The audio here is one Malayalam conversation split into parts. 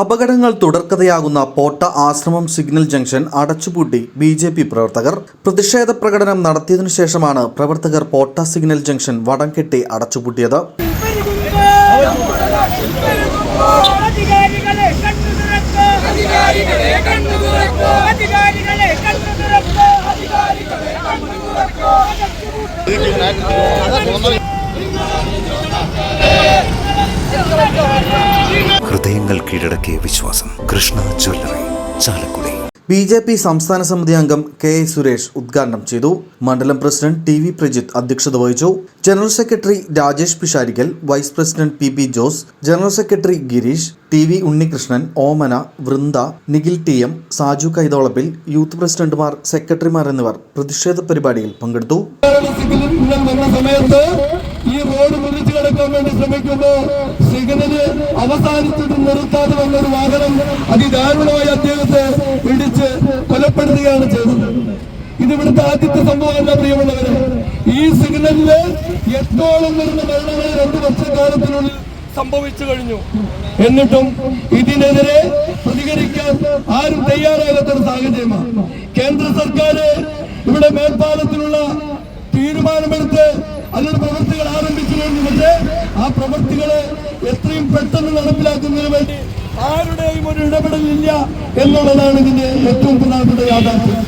അപകടങ്ങൾ തുടർക്കഥയാകുന്ന പോട്ട ആശ്രമം സിഗ്നൽ ജംഗ്ഷൻ അടച്ചുപൂട്ടി ബി ജെ പി പ്രവർത്തകർ. പ്രതിഷേധ പ്രകടനം നടത്തിയതിനു ശേഷമാണ് പ്രവർത്തകർ പോട്ട സിഗ്നൽ ജംഗ്ഷൻ വടം കെട്ടി അടച്ചുപൂട്ടിയത്. അധികാരികളെ കീഴടക്കിയ വിശ്വാസം. Krishna jewellery Chalakudy. B J P സംസ്ഥാന സമിതി അംഗം കെ എ സുരേഷ് ഉദ്ഘാടനം ചെയ്തു. മണ്ഡലം പ്രസിഡന്റ് ടി വി പ്രജിത്ത് അധ്യക്ഷത വഹിച്ചു. General secretary Rajesh Pisharikkal vice president P P Jose general secretary Girish T V Unnikrishnan Omana Vrinda Nikhil T M Saju Kaitholappil youth പ്രസിഡന്റുമാർ സെക്രട്ടറിമാർ എന്നിവർ പ്രതിഷേധ പരിപാടിയിൽ പങ്കെടുത്തു. ഈ റോഡ് കിടക്കാൻ വേണ്ടി ശ്രമിക്കുമ്പോ സിഗ്നൽ അവസാനിച്ചിട്ട് നിർത്താതെ വന്ന ഒരു വാഹനം അതിദാരുണമായി അദ്ദേഹത്തെ പിടിച്ച് കൊലപ്പെടുത്തുകയാണ് ചെയ്തത്. ഇത് ഇവിടുത്തെ ആദ്യത്തെ സംഭവമല്ല പ്രിയമുള്ളവര്. ഈ സിഗ്നലിൽ എട്ടോളം വരുന്ന മരണങ്ങൾ രണ്ടു വർഷക്കാലത്തിനുള്ളിൽ സംഭവിച്ചു കഴിഞ്ഞു. എന്നിട്ടും ഇതിനെതിരെ പ്രതികരിക്കാൻ ആരും തയ്യാറാകാത്തൊരു സാഹചര്യമാണ്. കേന്ദ്ര സർക്കാർ ഇവിടെ മേൽപ്പാലത്തിനുള്ള തീരുമാനമെടുത്ത് അതിന്റെ ആ പ്രവൃത്തികളെ എത്രയും പെട്ടെന്ന് നടപ്പിലാക്കുന്നതിന് വേണ്ടി ആരുടെയും ഒരു ഇടപെടലില്ല എന്നുള്ളതാണ് ഇതിന്റെ ഏറ്റവും പ്രധാനപ്പെട്ട യാഥാർത്ഥ്യം.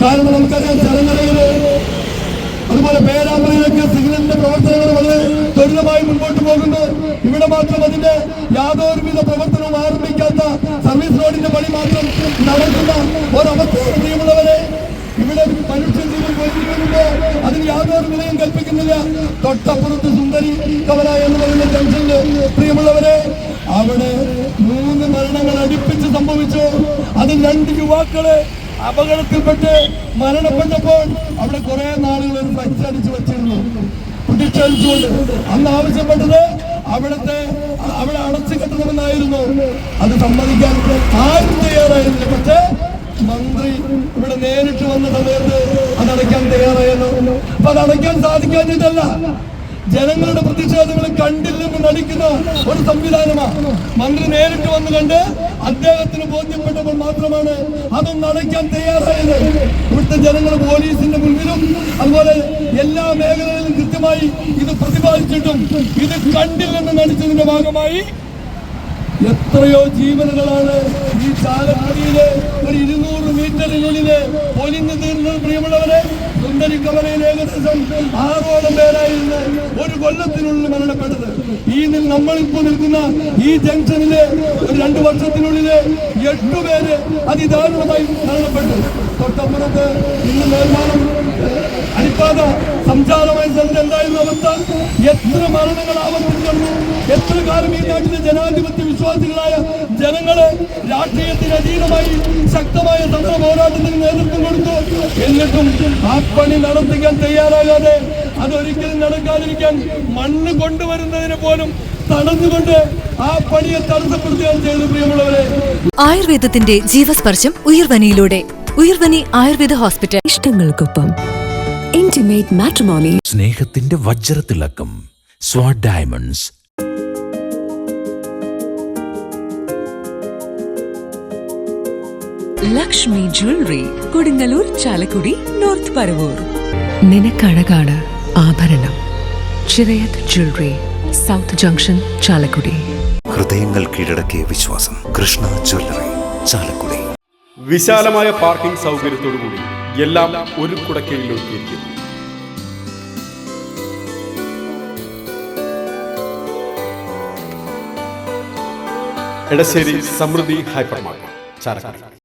കാരണം നമുക്കറിയാം ചലനരകൾ അതുപോലെ പേരാമ്പ്രയിലൊക്കെ സിഗ്നലിന്റെ പ്രവർത്തനങ്ങൾ വളരെ ത്വരിതമായി മുൻപോട്ട് പോകുന്നു. ഇവിടെ മാത്രം അതിന്റെ യാതൊരുവിധ പ്രവർത്തനവും ആരംഭിക്കാത്ത സർവീസ് റോഡിന്റെ പണി മാത്രം നടക്കുന്ന ഒരവസ്ഥയാണ് വിലയും കൽപ്പിക്കുന്നില്ല. തൊട്ടപ്പുറത്ത് സുന്ദരി കവല എന്ന് പറയുന്ന ജംഗ്ഷനിൽ പ്രിയമുള്ളവരെ അവിടെ മൂന്ന് മരണങ്ങൾ അടുപ്പിച്ച് സംഭവിച്ചു. അതിൽ രണ്ട് യുവാക്കളെ അപകടത്തിൽപ്പെട്ട് മരണപ്പെട്ടപ്പോൾ അവിടെ കുറെ നാളുകൾ ഒരു പ്രഖ്യാപിച്ചു വെച്ചിരുന്നു. പ്രതിഷേധിച്ചുകൊണ്ട് അന്ന് ആവശ്യപ്പെട്ടത് അവിടുത്തെ അവിടെ അടച്ചു കെട്ടണമെന്നായിരുന്നു. അത് സമ്മതിക്കാൻ ആരും തയ്യാറായിരുന്നില്ല പക്ഷേ മന്ത്രി ഇവിടെ നേരിട്ട് വന്ന സമയത്ത് അത് അടയ്ക്കാൻ തയ്യാറായല്ലോ അപ്പൊ അത് സാധിക്കാഞ്ഞിട്ടല്ല ജനങ്ങളുടെ പ്രതിഷേധങ്ങൾ കണ്ടില്ലെന്ന് നടിക്കുന്ന ഒരു സംവിധാനമാണ് മന്ത്രി നേരിട്ട് വന്ന് കണ്ട് അദ്ദേഹത്തിന് ബോധ്യപ്പെട്ടപ്പോൾ മാത്രമാണ് അതൊന്ന് അടയ്ക്കാൻ തയ്യാറായത്. ഇവിടുത്തെ ജനങ്ങൾ പോലീസിന്റെ മുൻപിലും അതുപോലെ എല്ലാ മേഖലകളിലും കൃത്യമായി ഇത് പ്രതിപാദിച്ചിട്ടും ഇത് കണ്ടില്ലെന്ന് നടിച്ചതിന്റെ ഭാഗമായി എത്രയോ ജീവനുകളാണ് ഈ ചാലക്കുടിയിലെ ഒരു ഇരുന്നൂറ് മീറ്ററിനുള്ളിൽ പൊലിഞ്ഞു തീർന്നത് പ്രിയമുള്ളവരെ സുന്ദരിക്കവലയിൽ ഏകദേശം ആറോളം പേരായിരുന്നു ഒരു കൊല്ലത്തിനുള്ളിൽ മരണപ്പെട്ടത്. ഈ നമ്മളിപ്പോ നമ്മളിപ്പോൾ നിൽക്കുന്ന ഈ ജംഗ്ഷനിലെ ഒരു രണ്ടു വർഷത്തിനുള്ളിൽ എട്ടുപേര് അതിദാരുണമായി മരണപ്പെട്ടു. തൊട്ടപ്പുറത്ത് ഇന്ന് നിർമ്മാണം എത്ര മരണങ്ങൾ ആവർത്തിച്ചു എത്ര കാലം ഈ നാട്ടിലെ ജനാധിപത്യ വിശ്വാസികളായ ജനങ്ങളെ രാഷ്ട്രീയത്തിന് അതീതമായി ശക്തമായ സമര പോരാട്ടത്തിന് നേതൃത്വം കൊടുത്തു. എന്നിട്ടും ആ പണി നടത്തിക്കാൻ തയ്യാറാകാതെ അതൊരിക്കലും നടക്കാതിരിക്കാൻ മണ്ണ് കൊണ്ടുവരുന്നതിന് പോലും തടഞ്ഞുകൊണ്ട് ആ പണിയെ തടസ്സപ്പെടുത്തുകയാണ് ചെയ്തത് പ്രിയമുള്ളവരെ. ആയുർവേദത്തിന്റെ ജീവസ്പർശം ഉയർവനിയിലൂടെ. ഉയർവനി ആയുർവേദ ഹോസ്പിറ്റൽ. ഇഷ്ടങ്ങൾക്കൊപ്പം. ഇന്റിമേറ്റ് മാട്രിമോണി സ്നേഹത്തിന്റെ വജ്രത്തിളക്കം. Swad diamonds Lakshmi jewellery Kodungallur Chalakudy north Paravur നിനക്കഴകാണ് ആഭരണം. Chirayath jewellery south junction Chalakudy ഹൃദയങ്ങൾ കീഴടക്കിയ വിശ്വാസം. കൃഷ്ണ ജ്വല്ലറി ചാലക്കുടി വിശാലമായ പാർക്കിംഗ് സൗകര്യത്തോടുകൂടി എല്ലാം ഒരു കുടക്കീഴിൽ എടശ്ശേരി സമൃദ്ധി ഹൈപ്പർ മാർക്കറ്റ് ചാലക്കുടി.